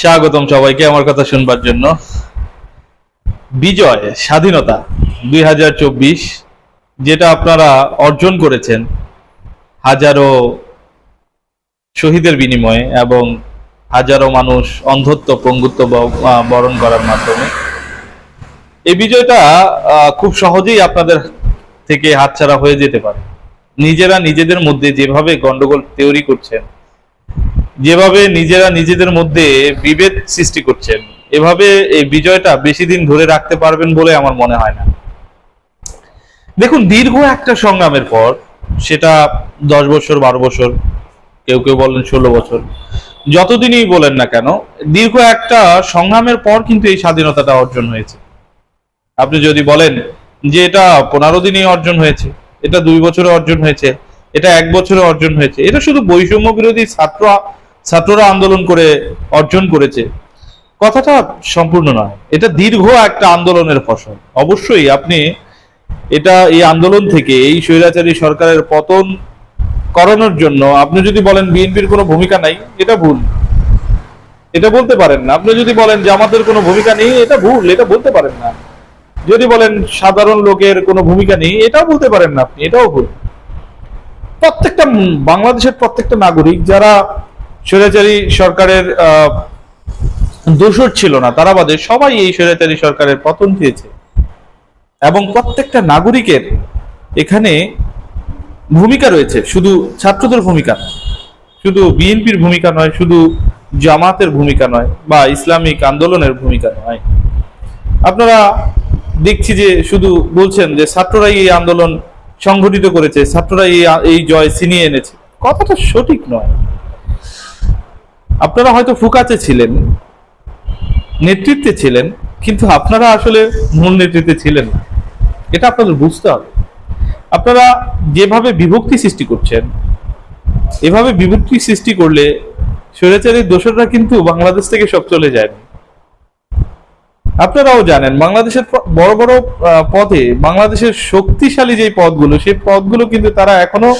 স্বাগতম সবাইকে আমার কথা শুনবার জন্য। বিজয় স্বাধীনতা দুই হাজার চব্বিশ, যেটা আপনারা অর্জন করেছেন হাজারো শহীদের বিনিময়ে এবং হাজারো মানুষ অন্ধত্ব, পঙ্গুত্ব বরণ করার মাধ্যমে। এই বিজয়টা খুব সহজেই আপনাদের থেকে হাতছাড়া হয়ে যেতে পারে। নিজেরা নিজেদের মধ্যে যেভাবে গন্ডগোল তৈরি করছেন যেভাবে নিজেরা নিজেদের মধ্যে বিভেদ সৃষ্টি করছেন, এভাবে এই বিজয়টা বেশি দিন ধরে রাখতে পারবেন বলে আমার মনে হয় না। দেখুন, দীর্ঘ একটা সংগ্রামের পর, সেটা দশ বছর, বারো বছর, কেউ কেউ বলেন ষোলো বছর, যতদিনই বলেন না কেন, দীর্ঘ একটা সংগ্রামের পর কিন্তু এই স্বাধীনতাটা অর্জন হয়েছে। আপনি যদি বলেন যে এটা পনেরো দিনেই অর্জন হয়েছে, এটা দুই বছরে অর্জন হয়েছে, এটা এক বছরে অর্জন হয়েছে, এটা শুধু বৈষম্য বিরোধী ছাত্র ছাত্ররা আন্দোলন করে অর্জন করেছে। কথাটা সম্পূর্ণ নয়। এটা দীর্ঘ একটা আন্দোলনের ফসল। অবশ্যই আপনি এটা, এই আন্দোলন থেকে এই স্বৈরাচারী সরকারের পতন করানোর জন্য আপনি যদি বলেন বিএনপির কোনো ভূমিকা নাই, এটা ভুল। এটা বলতে পারেন না। আপনি যদি বলেন জামাতের কোনো ভূমিকা নেই, এটা ভুল, এটা বলতে পারেন না। যদি বলেন সাধারণ লোকের কোনো ভূমিকা নেই, এটাও বলতে পারেন না আপনি, এটাও ভুল। প্রত্যেকটা বাংলাদেশের প্রত্যেকটা নাগরিক যারা স্বৈরাচারী সরকারের দোষর ছিল না, তারা বাদে সবাই এই স্বৈরাচারী সরকারের পতন দিয়েছে এবং প্রত্যেকটা নাগরিকের এখানে ভূমিকা রয়েছে, শুধু ছাত্রদের ভূমিকা শুধু বিএনপির ভূমিকা নয়, শুধু জামাতের ভূমিকা নয়, বা ইসলামিক আন্দোলনের ভূমিকা নয়। আপনারা দেখছি যে শুধু বলছেন যে ছাত্ররাই এই আন্দোলন সংগঠিত করেছে, ছাত্ররাই এই জয় ছিনিয়ে এনেছে। কথাটা সঠিক নয়। আপনারা হয়তো ফুকাচে ছিলেন, নেতৃত্বে ছিলেন, কিন্তু আপনারা আসলে মূল নেতৃত্বে ছিলেন না। এটা আপনাদের বুঝতে হবে। আপনারা যেভাবে বিভক্তি সৃষ্টি করছেন, এভাবে বিভক্তি সৃষ্টি করলে স্বৈরাচারী দোসররা কিন্তু বাংলাদেশ থেকে সব চলে যায়নি আপনারাও জানেন, বাংলাদেশের বড় বড় পদে বাংলাদেশের শক্তিশালী যে পদগুলো, সেই পদগুলো কিন্তু তারা এখনও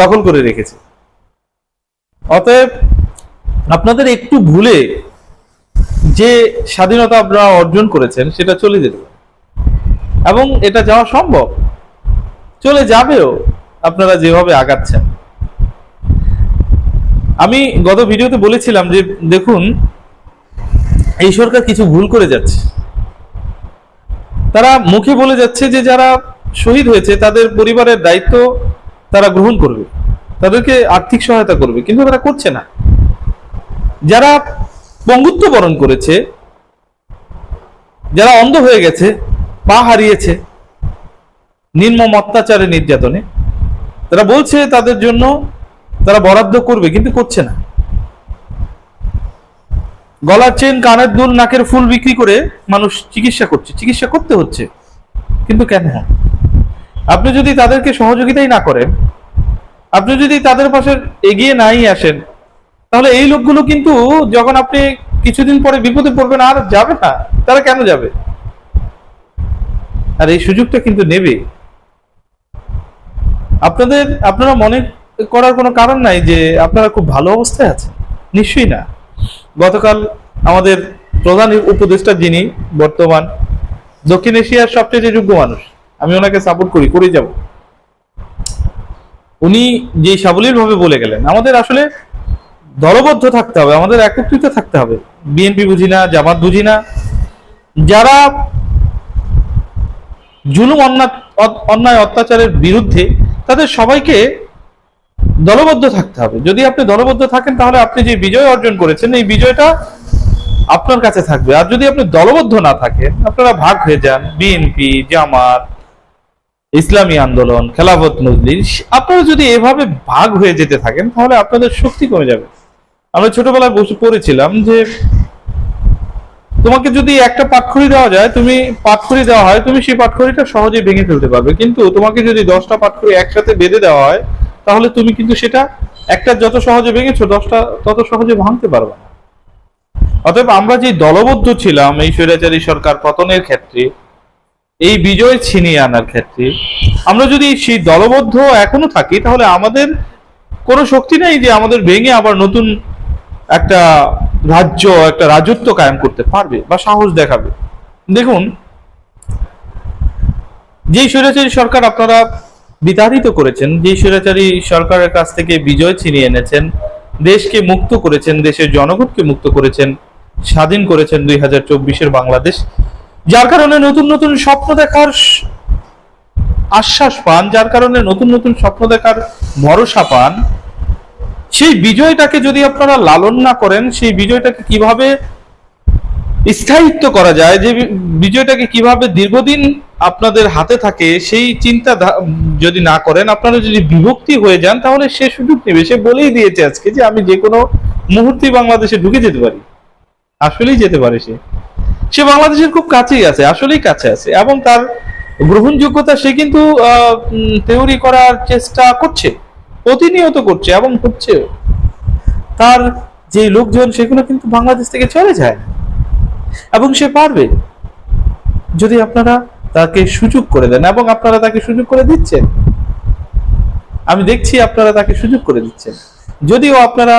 দখল করে রেখেছে। অতএব আপনাদের একটু ভুলে যে স্বাধীনতা আপনারা অর্জন করেছেন, সেটা চলে যেতে এবং এটা যাওয়া সম্ভব। চলে যাবেও আপনারা যেভাবে আগাচ্ছেন। আমি গত ভিডিওতে বলেছিলাম যে, দেখুন, এই সরকার কিছু ভুল করে যাচ্ছে। তারা মুখে বলে যাচ্ছে যে, যারা শহীদ হয়েছে, তাদের পরিবারের দায়িত্ব তারা গ্রহণ করবে। তাদেরকে আর্থিক সহায়তা করবে, কিন্তু তারা করছে না। যারা পঙ্গুত্ব বরণ করেছে, যারা অন্ধ হয়ে গেছে, পা হারিয়েছে নির্মম অত্যাচারে নির্যাতনে, তারা বলছে তাদের জন্য তারা বরাদ্দ করবে, কিন্তু করছে না। গলার চেন, কানের দুল, নাকের ফুল বিক্রি করে মানুষ চিকিৎসা করছে, চিকিৎসা করতে হচ্ছে, কিন্তু কেন আপনি যদি তাদেরকে সহযোগিতাই না করেন, আপনি যদি তাদের পাশে এগিয়ে নাই আসেন তাহলে এই লোকগুলো কিন্তু যখন আপনি কিছুদিন পরে বিপদে পড়বেন, আর যাবে না। তারা কেন যাবে? আর এই সুযোগটা কিন্তু নেবে। আপনাদের, আপনারা মনে করার কোনো কারণ নাই যে আপনারা খুব ভালো অবস্থায় আছেন? নিশ্চয়ই না। গতকাল আমাদের প্রধান উপদেষ্টা যিনি বর্তমান দক্ষিণ এশিয়ার সবচেয়ে যোগ্য মানুষ, আমি ওনাকে সাপোর্ট করি করে যাব। উনি যে সাবলীল ভাবে বলে গেলেন, আমাদের আসলে দলবদ্ধ থাকতে হবে, আমাদের একত্রিত থাকতে হবে। বিএনপি বুঝি না, জামাত বুঝি না। যারা জুলুম, অন্যায় অত্যাচারের বিরুদ্ধে তাদের সবাইকে দলবদ্ধ থাকতে হবে। যদি আপনি দলবদ্ধ থাকেন, তাহলে আপনি যে বিজয় অর্জন করেছেন, এই বিজয়টা আপনার কাছে থাকবে। আর যদি আপনি দলবদ্ধ না থাকেন, আপনারা ভাগ হয়ে যান। বিএনপি, জামাত, ইসলামী আন্দোলন, খেলাফত, মজলিস, আপনারা যদি এভাবে ভাগ হয়ে যেতে থাকেন, তাহলে আপনাদের শক্তি কমে যাবে। আমরা ছোটবেলায় বসে পড়েছিলাম যে তোমাকে যদি একটা পাটখড়ি দেওয়া যায়, তুমি পাটখড়ি দেওয়া হয়, তুমি সেই পাটখড়িটা সহজেই ভেঙে ফেলতে পারবে। কিন্তু তোমাকে যদি দশটা পাটখড়ি একসাথে বেঁধে দেওয়া হয়, তাহলে তুমি কিন্তু সেটা একটা যত সহজে ভেঙেছো, দশটা তত সহজে ভাঙতে পারবে অতএব আমরা যে দলবদ্ধ ছিলাম এই স্বৈরাচারী সরকার পতনের ক্ষেত্রে, এই বিজয় ছিনিয়ে আনার ক্ষেত্রে, আমরা যদি সেই দলবদ্ধ এখনও থাকি, তাহলে আমাদের কোনো শক্তি নেই যে আমাদের ভেঙে আবার নতুন একটা রাজ্য, একটা রাজত্ব কায়েম করতে পারবে বা সাহস দেখাবে। দেখুন, যেই স্বৈরাচারী সরকার আপনারা বিতাড়িত করেছেন, যেই স্বৈরাচারী সরকারের কাছ থেকে বিজয় ছিনিয়ে এনেছেন, দেশকে মুক্ত করেছেন, দেশের জনগণকে মুক্ত করেছেন, স্বাধীন করেছেন দুই হাজার চব্বিশের বাংলাদেশ, যার কারণে নতুন নতুন স্বপ্ন দেখার আশ্বাস পান, যার কারণে নতুন নতুন স্বপ্ন দেখার ভরসা পান সেই বিজয়টাকে যদি আপনারা লালন না করেন, সেই বিজয়টাকে কীভাবে স্থায়িত্ব করা যায়, যে বিজয়টাকে কীভাবে দীর্ঘদিন আপনাদের হাতে থাকে, সেই চিন্তা যদি না করেন, আপনারা যদি বিভক্তি হয়ে যান, তাহলে সে সুযোগ নেবে। সে বলেই দিয়েছে আজকে যে আমি যে কোনো মুহূর্তে বাংলাদেশে ঢুকে যেতে পারি। আসলেই যেতে পারে সে। সে বাংলাদেশের খুব কাছেই আছে, আসলেই কাছে আছে। এবং তার গ্রহণযোগ্যতা সে কিন্তু থিওরি করার চেষ্টা করছে। প্রতিনিয়ত করছে এবং হচ্ছে তার যে লোকজন, সেগুলো কিন্তু বাংলাদেশ থেকে চলে যায়। এবং সে পারবে। যদি আপনারা তাকে সুযোগ করে দেন এবং আপনারা তাকে সুযোগ করে দিচ্ছেন। আমি দেখছি আপনারা তাকে সুযোগ করে দিচ্ছেন। যদিও আপনারা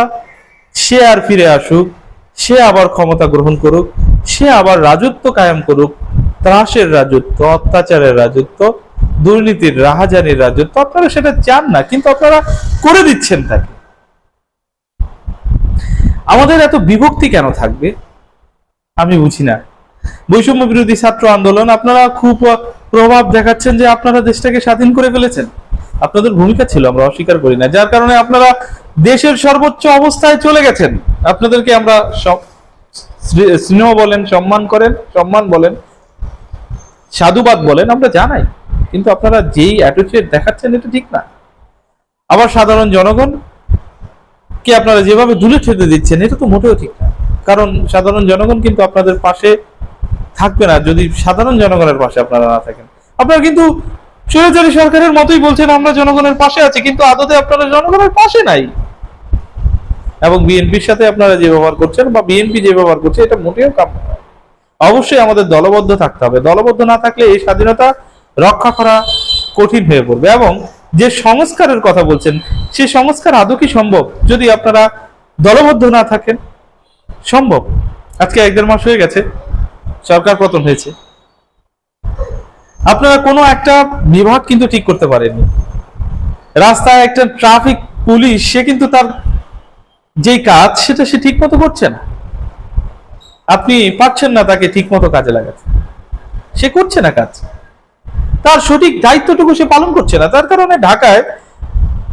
সে আর ফিরে আসুক, সে আবার ক্ষমতা গ্রহণ করুক, সে আবার রাজত্ব কায়েম করুক, ত্রাসের রাজত্ব, অত্যাচারের রাজত্ব দুর্নীতির রাহাজানির রাজত্ব আপনারা সেটা চান না, কিন্তু আপনারা করে দিচ্ছেন তাকে। আমাদের এত বিভক্তি কেন থাকবে? আমি বুঝি না। বৈষম্য বিরোধী ছাত্র আন্দোলন, আপনারা খুব প্রভাব দেখাচ্ছেন যে আপনারা দেশটাকে স্বাধীন করে ফেলেছেন। আপনাদের ভূমিকা ছিল, আমরা অস্বীকার করি না। যার কারণে আপনারা দেশের সর্বোচ্চ অবস্থায় চলে গেছেন। আপনাদেরকে আমরা স্নেহ বলেন, সম্মান করেন, সম্মান বলেন, সাধুবাদ বলেন, আমরা জানাই। কিন্তু আপনারা যেই অ্যাটিটিউড দেখাচ্ছেন, এটা ঠিক না। আবার সাধারণ জনগণ কে আপনারা যেভাবে দূরে ঠেলে দিচ্ছেন, এটা তো মোটেও ঠিক না। কারণ সাধারণ জনগণ কিন্তু আপনাদের পাশে থাকবে না, যদি সাধারণ জনগণের পাশে আপনারা না থাকেন। আপনারা কিন্তু স্বৈরাচারী সরকারের মতোই বলছেন, আমরা জনগণের পাশে আছি, কিন্তু আদতে আপনারা জনগণের পাশে নাই। এবং বিএনপির সাথে আপনারা যে ব্যবহার করছেন বা বিএনপি যে ব্যবহার করছে, এটা মোটেও কাম্য নয়। অবশ্যই আমাদের দলবদ্ধ থাকতে হবে। দলবদ্ধ না থাকলে এই স্বাধীনতা রক্ষা করা কঠিন হয়ে পড়বে এবং যে সংস্কারের কথা বলছেন, সে সংস্কার আদৌ কি সম্ভব? যদি আপনারা দলবদ্ধ না থাকেন, সম্ভব। আজকে এক দেড় মাস হয়ে গেছে, সরকার পতন হয়েছে। আপনারা কোনো একটা বিভাগ কিন্তু ঠিক করতে পারেননি। রাস্তায় একটা ট্রাফিক পুলিশ, সে কিন্তু তার যেই কাজ, সেটা সে ঠিক মতো করছে না। আপনি পাচ্ছেন না তাকে ঠিক মতো কাজে লাগাতে। সে করছে না কাজ। তার সঠিক দায়িত্বটুকু সে পালন করছে না। তার কারণে ঢাকায়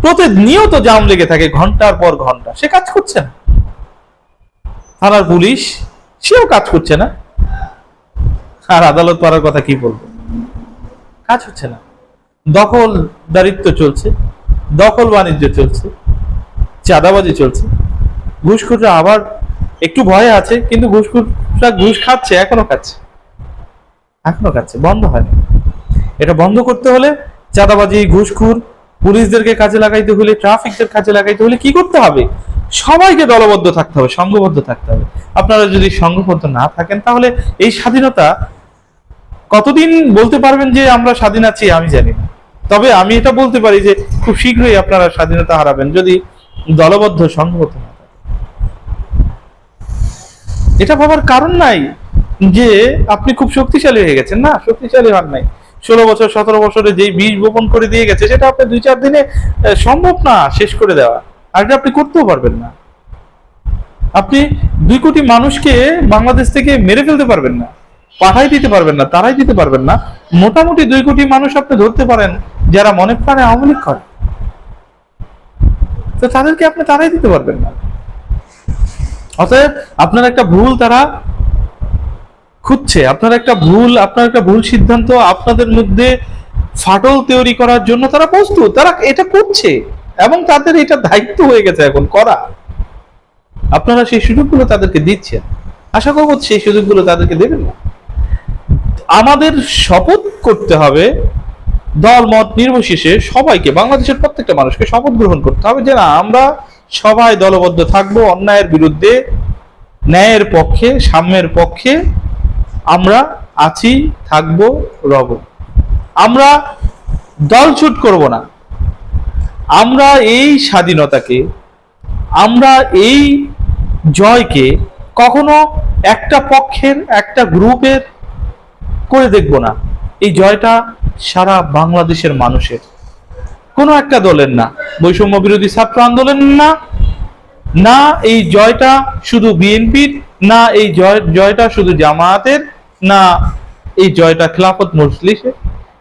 প্রতিনিয়ত জাম লেগে থাকে ঘণ্টার পর ঘণ্টা। সে কাজ করছে না। থানার পুলিশ, সেও কাজ করছে না। আর আদালত পাড়ার কথা কি বলব? কাজ হচ্ছে না। দখল দারিত্ব চলছে, দখল বাণিজ্য চলছে, চাঁদাবাজি চলছে। ঘুষখুররা আবার একটু ভয়ে আছে, কিন্তু ঘুষখুররা ঘুষ খাচ্ছে, এখনও খাচ্ছে। এখনও খাচ্ছে, বন্ধ হয়নি। এটা বন্ধ করতে হলে চাঁদাবাজি, ঘুষখুর, পুলিশদেরকে কাজে লাগাইতে হলে, ট্রাফিকদের কাজে লাগাইতে হলে কি করতে হবে? সবাইকে দলবদ্ধ থাকতে হবে, সংঘবদ্ধ থাকতে হবে। আপনারা যদি সংঘবদ্ধ না থাকেন, তাহলে এই স্বাধীনতা কতদিন বলতে পারবেন যে আমরা স্বাধীন আছি, আমি জানি না। তবে আমি এটা বলতে পারি যে খুব শীঘ্রই আপনারা স্বাধীনতা হারাবেন, যদি দলবদ্ধ, সংঘবদ্ধ না। এটা ভাবার কারণ নাই যে আপনি খুব শক্তিশালী হয়ে গেছেন। না, শক্তিশালী হন নাই। ষোলো বছর, সতেরো বছরে যেই বীজ বপন করে দিয়ে গেছে, সেটা আপনি দুই চার দিনে সম্ভব না শেষ করে দেওয়া। আর এটা আপনি করতেও পারবেন না। আপনি দুই কোটি মানুষকে বাংলাদেশ থেকে মেরে ফেলতে পারবেন না, পাঠাই দিতে পারবেন না, তারাই দিতে পারবেন না। মোটামুটি দুই কোটি মানুষ আপনি ধরতে পারেন, যারা মনে প্রাণে আওয়ামী লীগ করে। তো তাদেরকে আপনি তারাই দিতে পারবেন না। অতএব আপনার একটা ভুল তারা খুঁজছে। আপনার একটা ভুল, আপনার একটা ভুল সিদ্ধান্ত আপনাদের মধ্যে ফাটল তৈরি করার জন্য তারা প্রস্তুত, তারা এটা করছে এবং তাদের এটা দায়িত্ব হয়ে গেছে এখন করা। আপনারা সেই সুযোগগুলো তাদেরকে দিচ্ছেন। আশা করব সেই সুযোগগুলো তাদেরকে দেবেন না। আমাদের শপথ করতে হবে দল, মত নির্বিশেষে সবাইকে, বাংলাদেশের প্রত্যেকটা মানুষকে শপথ গ্রহণ করতে হবে যে না, আমরা সবাই দলবদ্ধ থাকব, অন্যায়ের বিরুদ্ধে, ন্যায়ের পক্ষে, সাম্যের পক্ষে আমরা আছি, থাকব, রব। আমরা দলছুট করব না। আমরা এই স্বাধীনতাকে, আমরা এই জয়কে কখনো একটা পক্ষের, একটা গ্রুপের করে দেখব না। এই জয়টা সারা বাংলাদেশের মানুষের। কোনো একটা দলের না। বৈষম্য বিরোধী ছাত্র আন্দোলনের না। না এই জয়টা শুধু বিএনপির, না এই জয়, জয়টা শুধু জামায়াতের না, এই জয়টা খেলাফত মজলিসের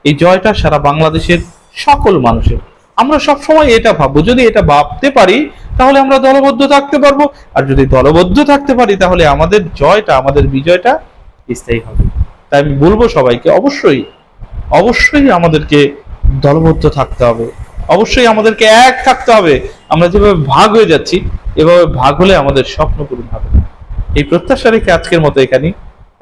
এই জয়টা সারা বাংলাদেশের সকল মানুষের। আমরা সব সময় এটা ভাববো, যদি এটা ভাবতে পারি, তাহলে আমরা দলবদ্ধ থাকতে পারব। আর যদি দলবদ্ধ থাকতে পারি, তাহলে আমাদের জয়টা, আমাদের বিজয়টা স্থায়ী হবে। তাই আমি বলব সবাইকে, অবশ্যই অবশ্যই আমাদেরকে দলবদ্ধ থাকতে হবে। অবশ্যই আমাদেরকে এক থাকতে হবে। আমরা যেভাবে ভাগ হয়ে যাচ্ছি, এভাবে ভাগ হলে আমাদের স্বপ্ন পূরণ হবে। এই প্রত্যাশা রেখে আজকের মতো এখানেই।